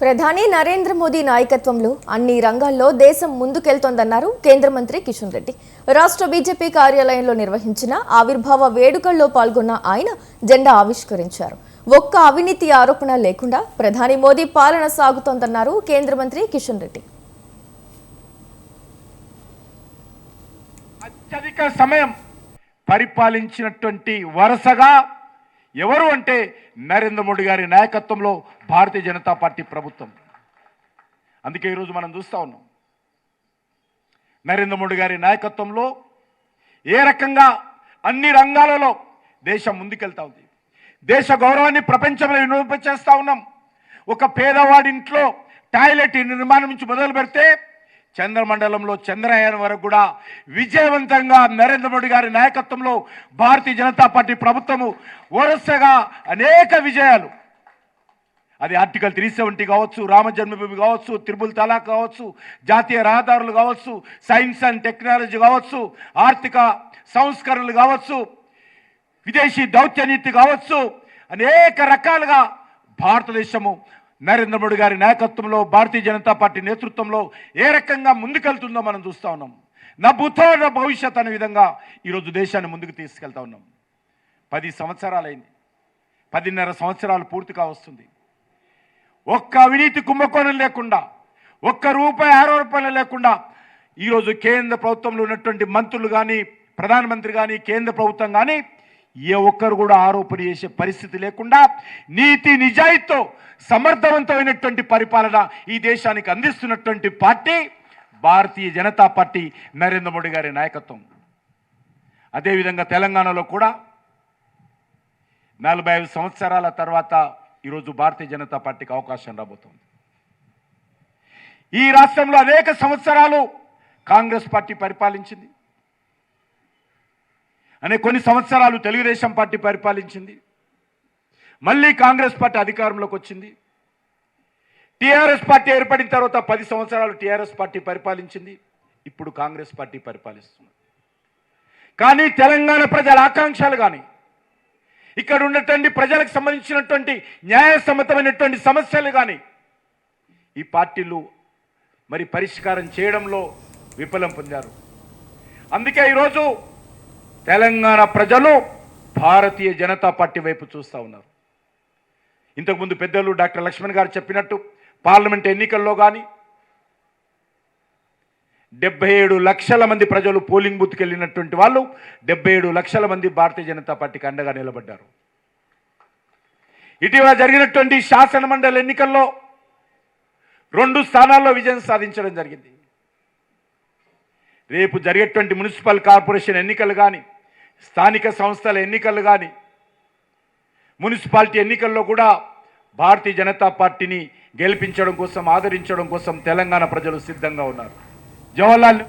ప్రధాని నరేంద్ర మోదీ నాయకత్వంలో అన్ని రంగాల్లో దేశం ముందుకెళ్తోందన్నారు కేంద్ర మంత్రి కిషన్ రెడ్డి. రాష్ట్ర బీజేపీ కార్యాలయంలో నిర్వహించిన ఆవిర్భావ వేడుకల్లో పాల్గొన్న ఆయన జెండా ఆవిష్కరించారు. ఒక్క అవినీతి ఆరోపణ లేకుండా ప్రధాని మోదీ పాలన సాగుతోందన్నారు కేంద్ర మంత్రి కిషన్ రెడ్డి. అత్యధిక సమయం పరిపాలించినటువంటి వరుసగా ఎవరు అంటే నరేంద్ర మోడీ గారి నాయకత్వంలో భారతీయ జనతా పార్టీ ప్రభుత్వం. అందుకే ఈరోజు మనం చూస్తా ఉన్నాం. నరేంద్ర మోడీ గారి నాయకత్వంలో ఏ రకంగా అన్ని రంగాలలో దేశం ముందుకెళ్తా ఉంది. దేశ గౌరవాన్ని ప్రపంచంలో వినియోగింపచేస్తా ఉన్నాం. ఒక పేదవాడి ఇంట్లో టాయిలెట్ నిర్మాణం నుంచి మొదలు పెడితే చంద్రమండలంలో చంద్రయాన్ వరకు కూడా విజయవంతంగా నరేంద్ర మోడీ గారి నాయకత్వంలో భారతీయ జనతా పార్టీ ప్రభుత్వము వరుసగా అనేక విజయాలు. అది ఆర్టికల్ త్రీ సెవెంటీ కావచ్చు రామ జన్మభూమి కావచ్చు త్రిపుల్ తలాక్ కావచ్చు జాతీయ రహదారులు కావచ్చు సైన్స్ అండ్ టెక్నాలజీ కావచ్చు ఆర్థిక సంస్కరణలు కావచ్చు విదేశీ దౌత్య నీతి కావచ్చు అనేక రకాలుగా భారతదేశము నరేంద్ర మోడీ గారి నాయకత్వంలో భారతీయ జనతా పార్టీ నేతృత్వంలో ఏ రకంగా ముందుకెళ్తుందో మనం చూస్తూ ఉన్నాం. నా భూతో నా భవిష్యత్ అనే విధంగా ఈరోజు దేశాన్ని ముందుకు తీసుకెళ్తా ఉన్నాం. పది సంవత్సరాలైంది. పదిన్నర సంవత్సరాలు పూర్తిగా వస్తుంది. ఒక్క అవినీతి కుంభకోణం లేకుండా ఒక్క రూపాయి ఆరో రూపాయలు లేకుండా ఈరోజు కేంద్ర ప్రభుత్వంలో ఉన్నటువంటి మంత్రులు కానీ ప్రధానమంత్రి కానీ కేంద్ర ప్రభుత్వం కానీ ఏ ఒక్కరు కూడా ఆరోపణ చేసే పరిస్థితి లేకుండా నీతి నిజాయితీతో సమర్థవంతమైనటువంటి పరిపాలన ఈ దేశానికి అందిస్తున్నటువంటి పార్టీ భారతీయ జనతా పార్టీ నరేంద్ర మోడీ గారి నాయకత్వం. అదేవిధంగా తెలంగాణలో కూడా నలభై ఐదు సంవత్సరాల తర్వాత ఈరోజు భారతీయ జనతా పార్టీకి అవకాశం రాబోతోంది. ఈ రాష్ట్రంలో అనేక సంవత్సరాలు కాంగ్రెస్ పార్టీ పరిపాలించింది. అనే కొన్ని సంవత్సరాలు తెలుగుదేశం పార్టీ పరిపాలించింది. మళ్ళీ కాంగ్రెస్ పార్టీ అధికారంలోకి వచ్చింది. టీఆర్ఎస్ పార్టీ ఏర్పడిన తర్వాత పది సంవత్సరాలు టీఆర్ఎస్ పార్టీ పరిపాలించింది. ఇప్పుడు కాంగ్రెస్ పార్టీ పరిపాలిస్తుంది. కానీ తెలంగాణ ప్రజల ఆకాంక్షలు కానీ ఇక్కడ ఉన్నటువంటి ప్రజలకు సంబంధించినటువంటి న్యాయసమ్మతమైనటువంటి సమస్యలు కానీ ఈ పార్టీలు మరి పరిష్కారం చేయడంలో విఫలం పొందారు. అందుకే ఈరోజు తెలంగాణ ప్రజలు భారతీయ జనతా పార్టీ వైపు చూస్తూ ఉన్నారు. ఇంతకుముందు పెద్దలు డాక్టర్ లక్ష్మణ్ గారు చెప్పినట్టు పార్లమెంట్ ఎన్నికల్లో కానీ డెబ్బై ఏడు లక్షల మంది ప్రజలు పోలింగ్ బూత్కి వెళ్ళినటువంటి వాళ్ళు డెబ్బై ఏడు లక్షల మంది భారతీయ జనతా పార్టీకి అండగా నిలబడ్డారు. ఇటీవల జరిగినటువంటి శాసనమండలి ఎన్నికల్లో రెండు స్థానాల్లో విజయం సాధించడం జరిగింది. రేపు జరిగేటువంటి మున్సిపల్ కార్పొరేషన్ ఎన్నికలు కానీ స్థానిక సంస్థల ఎన్నికలు కానీ మున్సిపాలిటీ ఎన్నికల్లో కూడా భారతీయ జనతా పార్టీని గెలిపించడం కోసం ఆదరించడం కోసం తెలంగాణ ప్రజలు సిద్ధంగా ఉన్నారు. జవహర్లాల్